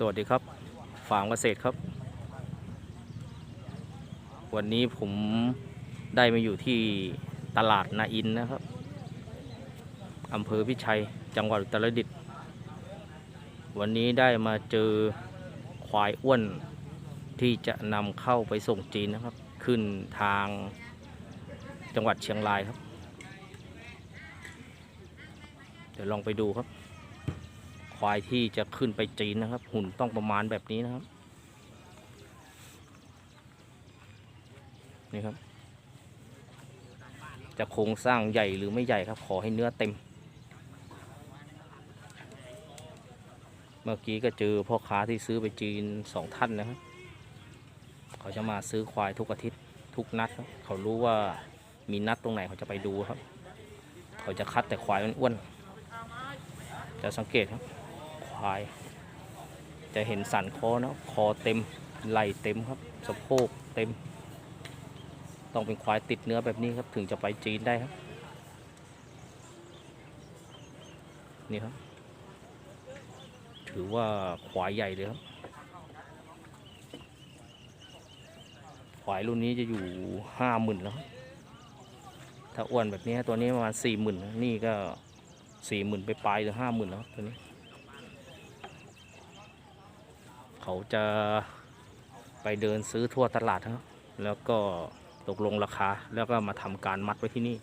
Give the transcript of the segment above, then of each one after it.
สวัสดีครับฟาร์มเกษตรครับ วันนี้ผมได้มาอยู่ที่ตลาดนาอินนะครับอำเภอพิชัยจังหวัดอุตรดิตถ์วันนี้ได้มาเจอควายอ้วนที่จะนำเข้าไปส่งจีนนะครับ ขึ้นทางจังหวัดเชียงรายครับ เดี๋ยวลองไปดูครับ ควายที่จะขึ้นไปจีนนะครับ หุ่นต้องประมาณแบบนี้นะครับ นี่ครับ จะโครงสร้างใหญ่หรือไม่ใหญ่ครับ ขอให้เนื้อเต็ม เมื่อกี้ก็เจอพ่อค้าที่ซื้อไปจีนสองท่านนะครับ เขาจะมาซื้อควายทุกอาทิตย์ทุกนัดครับเขารู้ว่ามีนัดตรงไหนเขาจะไปดูครับ เขาจะคัดแต่ควายอ้วนๆจะสังเกตครับ ควาย จะเห็นสันคอนะคอเต็มไหล่เต็มครับสะโพกเต็ม ต้องเป็นควายติดเนื้อแบบนี้ครับถึงจะไปจีนได้ครับ นี่ครับ ถือว่าควายใหญ่เลยครับ ควายรุ่นนี้จะอยู่ห้าหมื่นแล้ว ถ้าอ้วนแบบนี้ตัวนี้ประมาณสี่หมื่นนี่ก็สี่หมื่นไปปลายหรือห้าหมื่นแล้วตัวนี้ เขาจะไปเดินซื้อทั่วตลาดครับแล้วก็ตกลงราคา แล้วก็มาทำการมัดไว้ที่นี่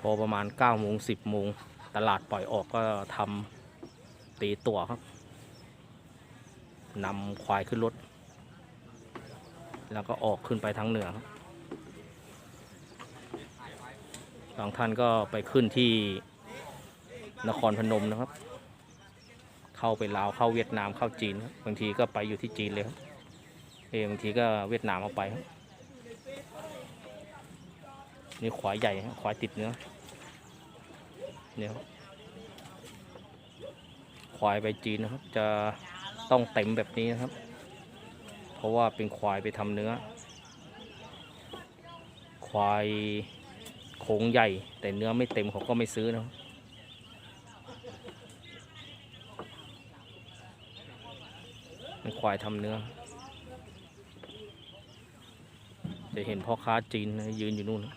พอประมาณ9โมง10โมงตลาดปล่อยออกก็ทำตีตัวครับนำควายขึ้นรถ แล้วก็ออกขึ้นไปทางเหนือครับบางท่านก็ไปขึ้นที่นครพนมนะครับ เข้าไปลาวเข้าเวียดนามเข้าจีนบางทีก็ไปอยู่ที่จีนเลยครับเออบางทีก็เวียดนามเอาไปครับนี่ควายใหญ่ครับควายติดเนื้อเนี่ยครับควายไปจีนนะครับ จะต้องเต็มแบบนี้นะครับ เพราะว่าเป็นควายไปทำเนื้อ ควายโครงใหญ่แต่เนื้อไม่เต็มเขาก็ไม่ซื้อนะครับ เป็นควายทำเนื้อ จะเห็นพ่อค้าจีนยืนอยู่นู่นนะ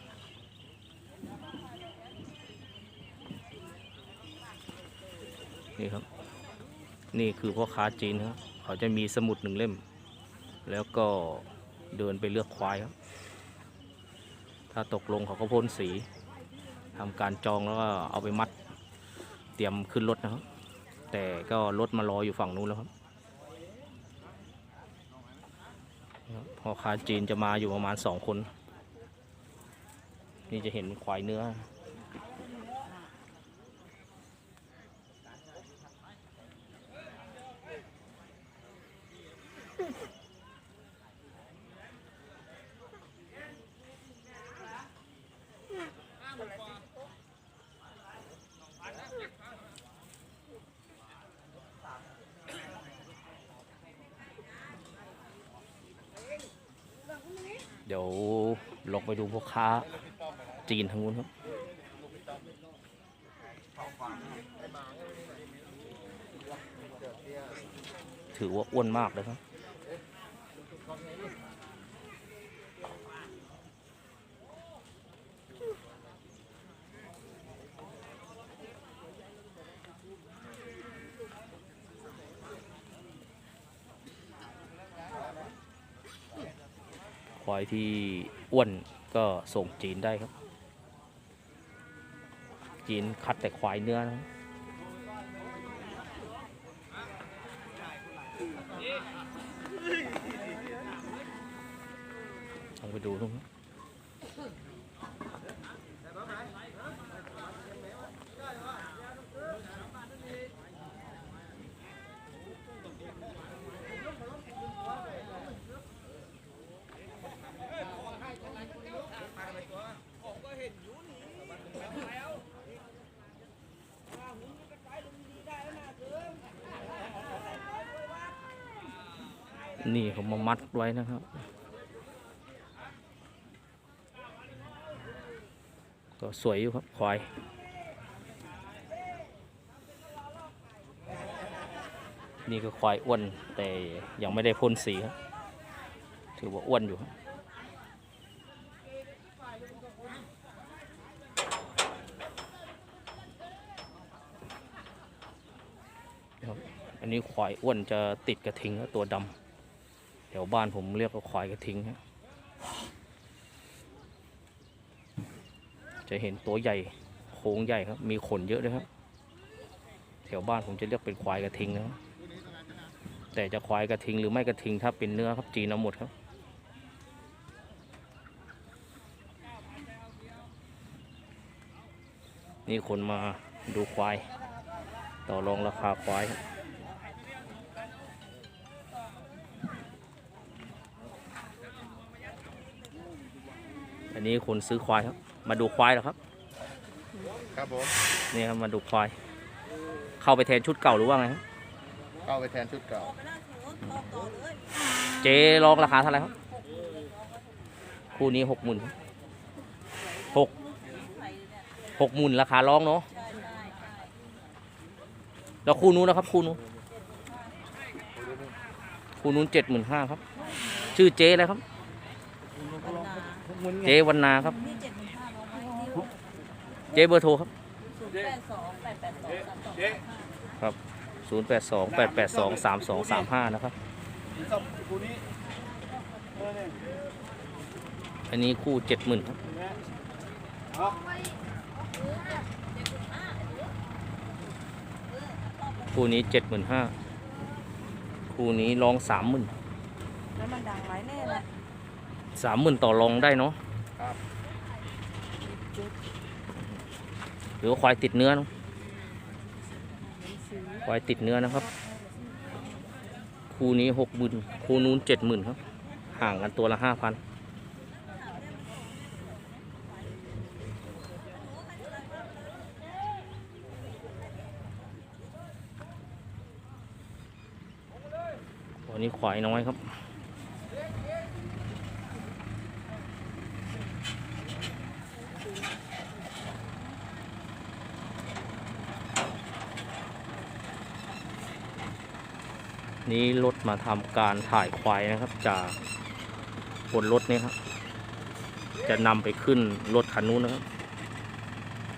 นี่ครับ นี่คือพ่อค้าจีนครับเขาจะมีสมุดหนึ่งเล่ม แล้วก็เดินไปเลือกควายครับ ถ้าตกลงเขาก็พ่นสีทำการจองแล้วก็เอาไปมัดเตรียมขึ้นรถนะครับ แต่ก็รถมารออยู่ฝั่งนู้นแล้วครับ พ่อค้าจีนจะมาอยู่ประมาณสองคน นี่จะเห็นควายเนื้อ ดี๋ยวลงไปดูพ่อค้าจีนทางนู้นครับถือว่าอ้วนมากเลยครับ ควายที่อ้วนก็ส่งจีนได้ครับ จีนคัดแต่ควายเนื้อนะลองไปดูตรงนี้ นี่เขามามัดไว้นะครับ ก็สวยอยู่ครับควายนี่ก็ควายอ้วนแต่ยังไม่ได้พ่นสีครับถือว่าอ้วนอยู่ครับอันนี้ควายอ้วนจะติดกระทิงกับตัวดำ แถวบ้านผมเรียกว่าควายกระทิงครับจะเห็นตัวใหญ่โค้งใหญ่ครับ มีขนเยอะด้วยครับแถวบ้านผมจะเรียกเป็นควายกระทิงนะครับแต่จะควายกระทิงหรือไม่กระทิงถ้าเป็นเนื้อครับจีนเอาหมดครับ นี่คนมาดูควาย ต่อรองราคาควายครับ อันนี้คนซื้อควายครับ มาดูควายเหรอครับ ครับผม นี่ครับมาดูควาย เข้าไปแทนชุดเก่าหรือว่าไงครับ เข้าไปแทนชุดเก่า เจ๊ลองราคาเท่าไหร่ครับ คู่นี้หกหมื่นหกหกหมื่นราคาร้องเนาะแล้วคู่นู้นนะครับ คู่นู้นคู่นู้นเจ็ดหมื่นห้าครับ ชื่อเจ๊อะไรครับ เจ๊วันนาครับ นี่เจ็ดหมื่นห้าร้อยที่เจ๊เบอร์โทรครับ ศูนย์แปดสองแปดแปดสองสามสองศูนย์แปดสองแปดแปดสองสามสองสามห้านะครับอันนี้คู่เจ็ดหมื่นครับคู่นี้เจ็ดหมื่นห้าคู่นี้ลองสามหมื่นแล้วมันดังไหมแน่เลย สามหมื่นต่อรองได้เนาะครับหรือว่าควายติดเนื้อเนอะควายติดเนื้อนะครับ คู่นี้หกหมื่นคู่นู้นเจ็ดหมื่นครับ ห่างกันตัวละห้าพันวันนี้ควายน้อยครับ นี้รถมาทำการถ่ายควายนะครับ จากบนรถนี้ครับ จะนำไปขึ้นรถคันนู้นนะครับ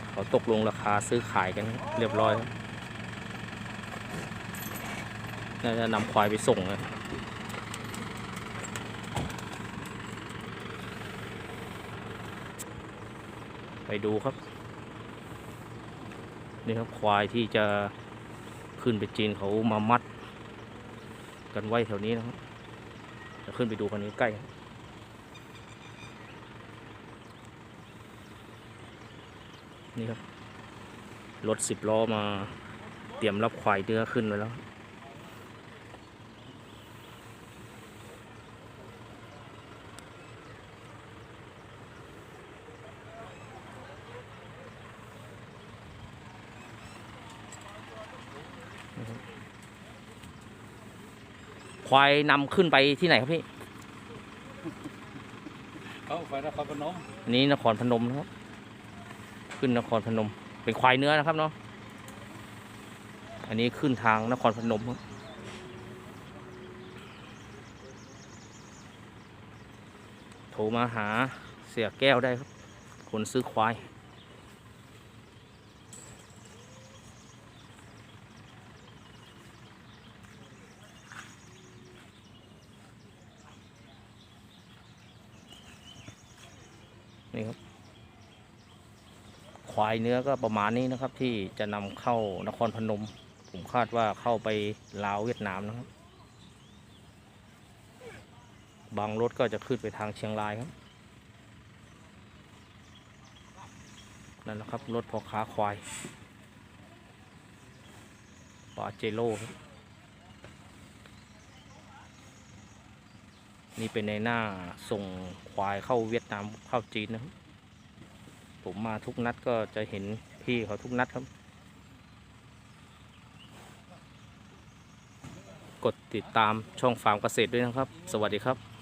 เขาตกลงราคาซื้อขายกันเรียบร้อยครับน่าจะนำควายไปส่งนะไปดูครับ นี่ครับควายที่จะขึ้นไปจีนเขามามัด กันไว้แถวนี้นะครับจะขึ้นไปดูกันนี้ใกล้นี่ครับรถสิบล้อมาเตรียมรับควายเนื้อขึ้นไว้แล้ว ควายนำขึ้นไปที่ไหนครับพี่เข้าไปนครพนมอันนี้นครพนมนะครับ ขึ้นนครพนม เป็นควายเนื้อนะครับเนาะอันนี้ขึ้นทางนครพนมครับโทรมาหาเสียแก้วได้ครับ คนซื้อควาย นี่ครับ ควายเนื้อก็ประมาณนี้นะครับ ที่จะนำเข้านครพนม ผมคาดว่าเข้าไปลาวเวียดนามนะครับ บางรถก็จะขึ้นไปทางเชียงรายครับนั่นแหละครับรถพ่อค้าควายปาเจโร่ครับ นี่เป็นในหน้าส่งควายเข้าเวียดนามเข้าจีนนะครับ ผมมาทุกนัดก็จะเห็นพี่เขาทุกนัดครับ กดติดตามช่องฟาร์มเกษตรด้วยนะครับ สวัสดีครับ